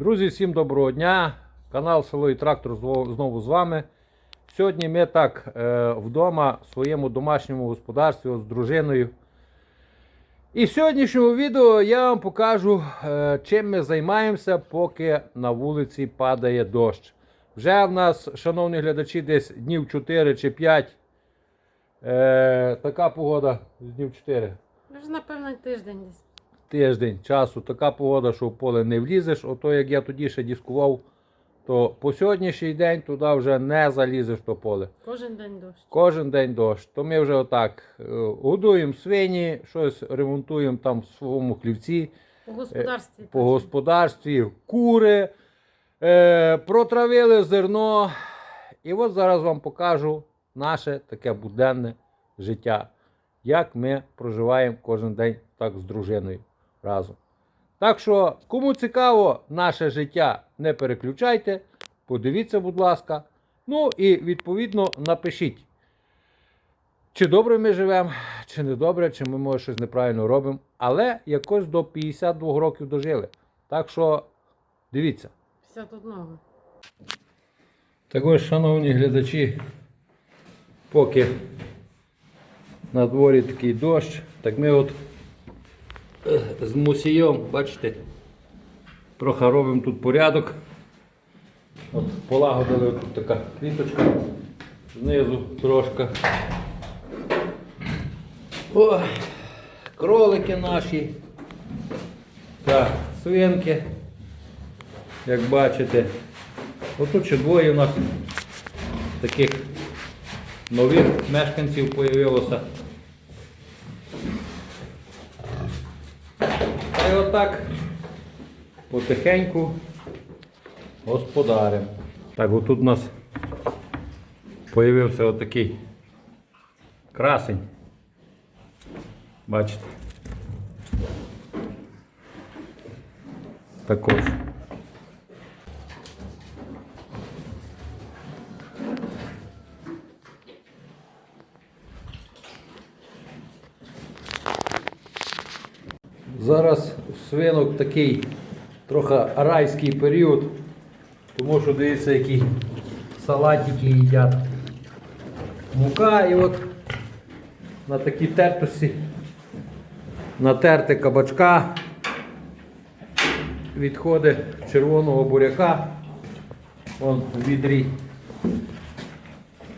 Друзі, всім доброго дня! Канал Село Трактор знову з вами. Сьогодні ми так е, вдома в своєму домашньому господарстві з дружиною. І в сьогоднішньому відео я вам покажу, е, чим ми займаємося, поки на вулиці падає дощ. Вже в нас, шановні глядачі, десь днів 4 чи 5. Е, така погода з днів 4 Вже, напевно, тиждень десь. Тиждень часу така погода, що в поле не влізеш. Ото як я тоді ще дискував, то по сьогоднішній день туди вже не залізеш то поле. Кожен день дощ. Кожен день дощ. То ми вже отак е, годуємо свині, щось ремонтуємо там в своєму хлівці, По господарстві. по господарстві, кури, е, протравили зерно. І от зараз вам покажу наше таке буденне життя. Як ми проживаємо кожен день так з дружиною разом. Так що, кому цікаво наше життя, не переключайте, подивіться, будь ласка. Ну і відповідно напишіть, чи добре ми живемо, чи не добре, чи ми може щось неправильно робимо. Але якось до 52 років дожили. Так що дивіться. 51. Так ось, шановні глядачі, поки на дворі такий дощ, так ми от з мусієм, бачите, трохи робимо тут порядок. От полагодили тут така квіточка, знизу трошки. О, кролики наші. Так, свинки, як бачите. Отут ще двоє у нас таких нових мешканців появилося. Й отак потихеньку господарем. Так, отут у нас появився отакий красень. Бачите? Також. Зараз свинок такий трохи райський період, тому що дивіться, які салатики їдять. Мука і от на такій тертості натерти кабачка, відходи червоного буряка, вон у відрі.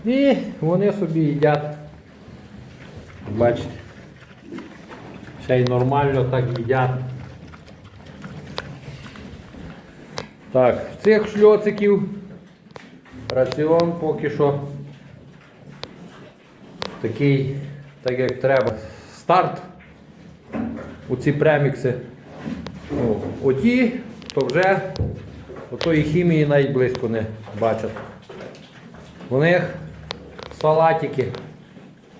І вони собі їдять. Бачите. Ще й нормально так їдять. Так, цих шльоциків раціон поки що такий, так як треба. Старт у ці премікси. О, оті, то вже отої хімії навіть близько не бачать. У них салатики,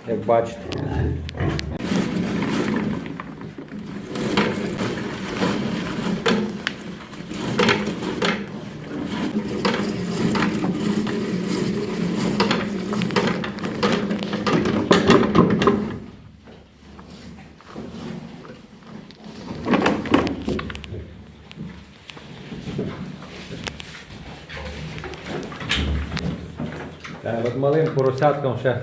як бачите. От малим поросяткам ще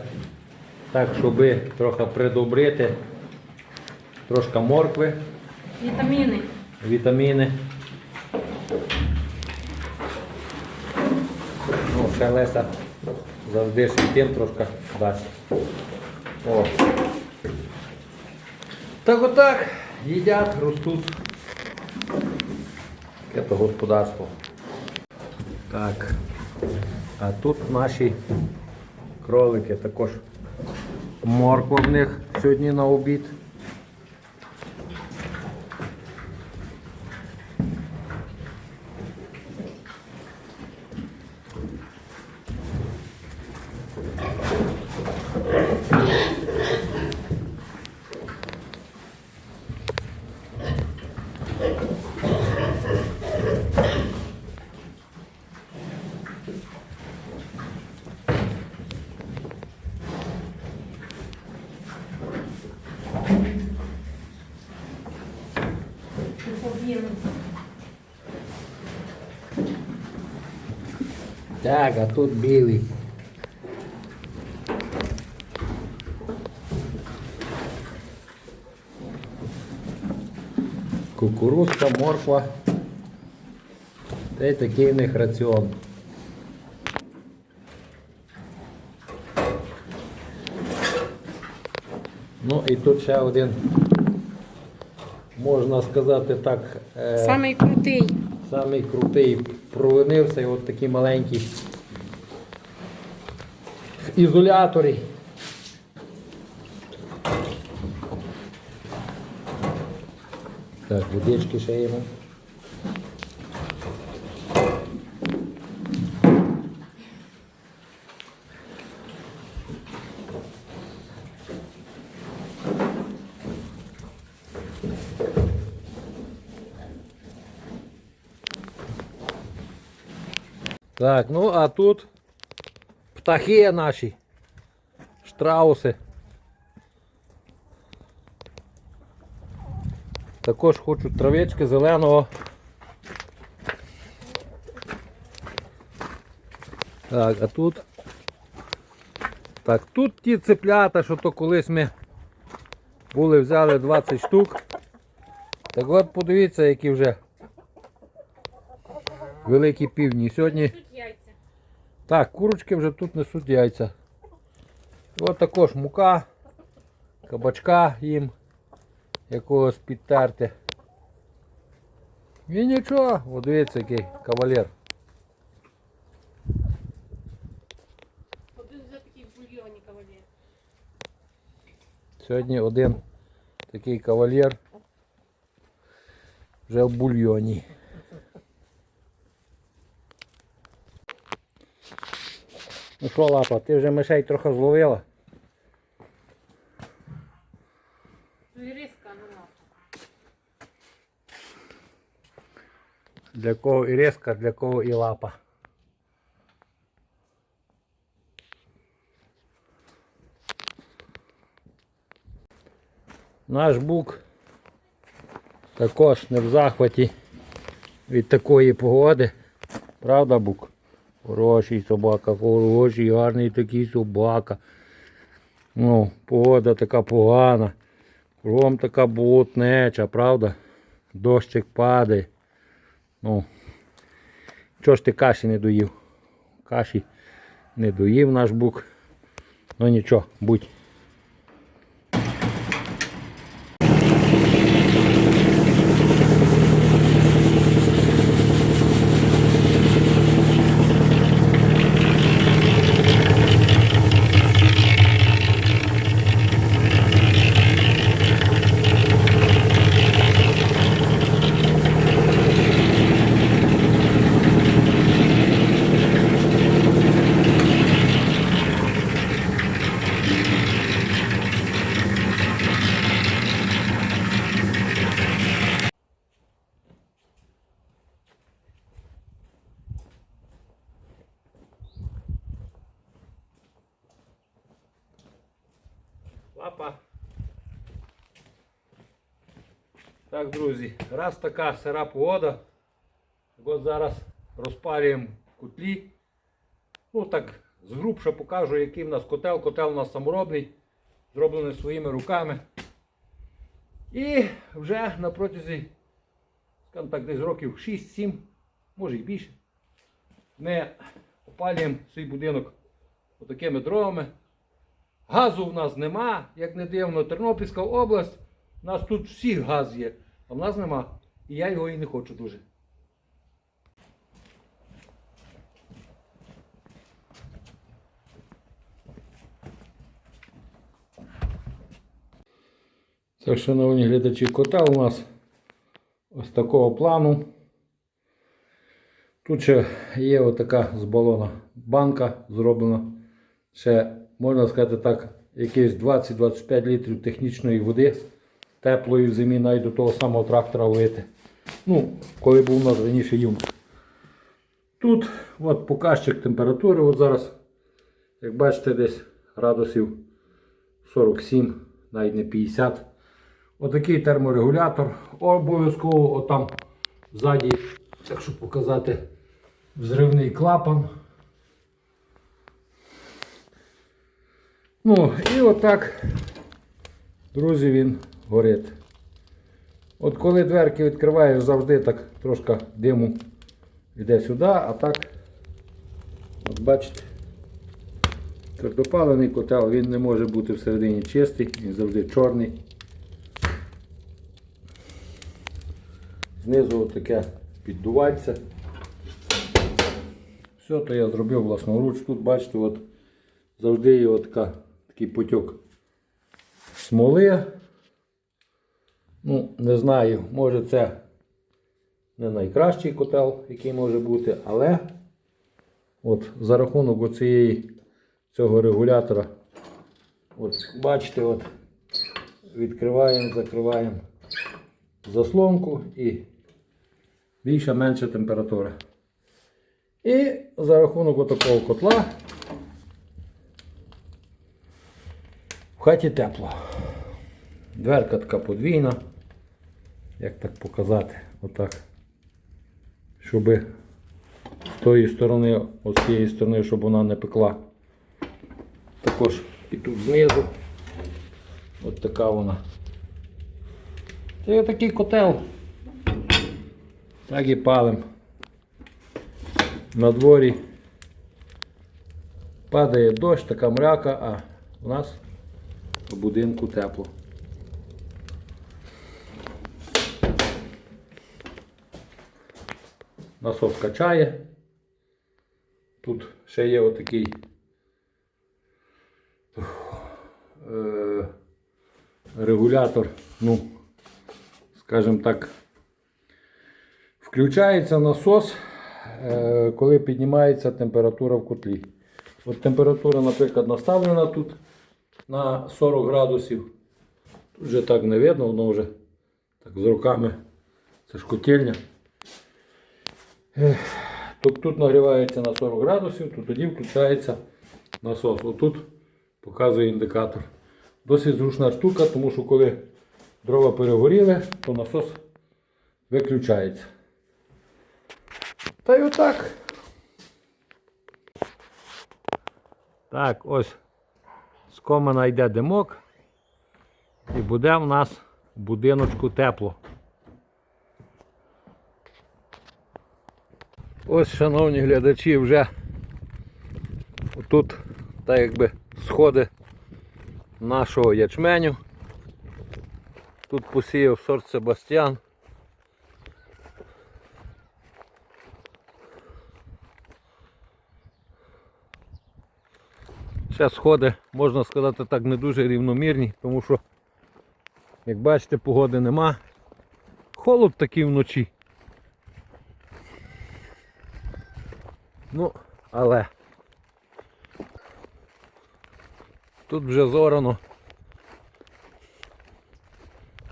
так, щоб трохи придобрити, трошки моркви, Вітаміни. вітаміни. Ну, ще Леся завжди ще тим трошки дасть. О. Так отак їдять, ростуть. Таке то господарство. Так. А тут наші кролики також морква в них сьогодні на обід. Так, а тут білий. Кукурузка, морква. Та й такий в них раціон. Ну і тут ще один, можна сказати так, е, Самий крутий. Самий крутий провинився і от такі маленькі ізолятори. Так, водички ще йому. Так, ну а тут птахи наші. Штрауси. Також хочуть травички зеленого. Так, а тут. Так, тут ті цеплята, що то колись ми були, взяли 20 штук. Так от подивіться, які вже великі півні. Сьогодні. Так, курочки вже тут несуть яйця. От також мука, кабачка їм якогось підтерти. І нічого, от дивіться який кавалер. Один вже такий в бульйоні кавалер. Сьогодні один такий кавалер вже в бульйоні. Ну що, лапа, ти вже мишей трохи зловила? Ну і риска нема. Для кого і резка, для кого і лапа. Наш бук також не в захваті від такої погоди. Правда, бук? Хороший собака, хороший, гарний такий собака. Ну, погода така погана. Кром така болотнеча, правда? Дощик падає. Ну, чого ж ти каші не доїв? Каші не доїв наш бук. Ну нічого, будь. Лапа. Так, друзі, раз така сира погода. От зараз розпалюємо котлі. Ну так, згрубше покажу, який в нас котел. Котел у нас саморобний, зроблений своїми руками. І вже на протязі, так, десь років 6-7, може і більше, ми опалюємо свій будинок отакими дровами. Газу в нас нема, як не дивно, Тернопільська область, у нас тут всіх газ є, а в нас нема. І я його і не хочу дуже. Це, шановні глядачі, котел у нас ось такого плану. Тут ще є отака з балона банка зроблена. Ще, можна сказати так, якісь 20-25 літрів технічної води, теплої в зимі навіть до того самого трактора лити. Ну, коли був у нас раніше юм. Тут от показчик температури. от зараз, Як бачите, десь градусів 47, навіть не 50. Отакий терморегулятор. Обов'язково отам ззаді, якщо показати, взривний клапан. Ну і отак, друзі, він горить. От коли дверки відкриваєш, завжди так трошки диму йде сюди, а так, от бачите, твердопалений котел, він не може бути всередині чистий, він завжди чорний. Знизу таке піддувається. Все, то я зробив власноруч. Тут бачите, от завжди є от така, такий потік смоли. Ну, не знаю, може це не найкращий котел, який може бути, але от за рахунок оцієї цього регулятора, от бачите, от відкриваємо, закриваємо заслонку і більша менша температура. І за рахунок отакого котла в хаті тепло. Дверка така подвійна. Як так показати? Отак. Щоб з тої сторони, з цієї сторони, щоб вона не пекла. Також і тут знизу. От така вона. Це такий котел. Так і палим. На дворі падає дощ, така мряка, а у нас в будинку тепло. Насос качає. Тут ще є отакий е, регулятор, ну, скажімо так, включається насос, е, коли піднімається температура в котлі. От температура, наприклад, наставлена тут на 40 градусів. Тут вже так не видно, воно вже так з руками. Це ж котельня. Тут, тут нагрівається на 40 градусів, то тоді включається насос. Отут показує індикатор. Досить зручна штука, тому що коли дрова перегоріли, то насос виключається. Та й отак. Так, ось з комина йде димок. І буде в нас в будиночку тепло. Ось, шановні глядачі, вже тут так якби сходи нашого ячменю. Тут посіяв сорт Себастьян. Ще сходи, можна сказати так, не дуже рівномірні, тому що, як бачите, погоди нема. Холод такий вночі. Ну, але тут вже зорано.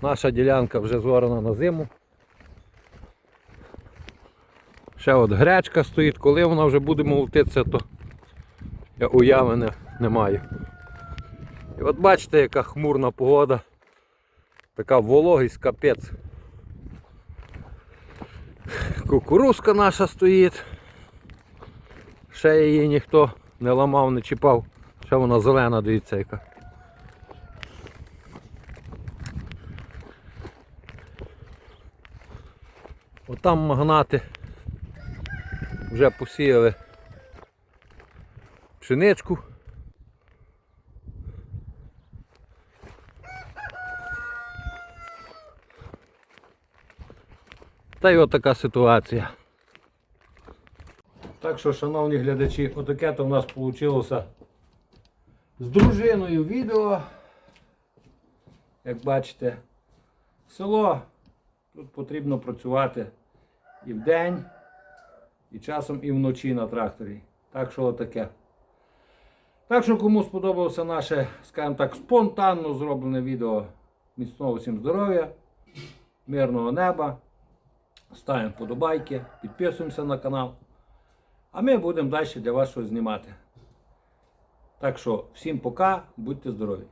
Наша ділянка вже зорана на зиму. Ще от гречка стоїть, коли вона вже буде молотитися, то я уяви не, не маю. І от бачите, яка хмурна погода. Така вологість капець. Кукурузка наша стоїть. Ще її ніхто не ламав, не чіпав. Ще вона зелена, дивіться яка. Отам магнати вже посіяли пшеничку. Та й от ситуація. Так що, шановні глядачі, отаке то в нас вийшло з дружиною відео. Як бачите, село тут потрібно працювати і вдень, і часом і вночі на тракторі. Так що отаке. Так що кому сподобалося наше, скажімо так, спонтанно зроблене відео. Міцного всім здоров'я, мирного неба. Ставимо вподобайки, підписуємося на канал. А ми будемо далі для вас щось знімати. Так що, всім пока, будьте здорові!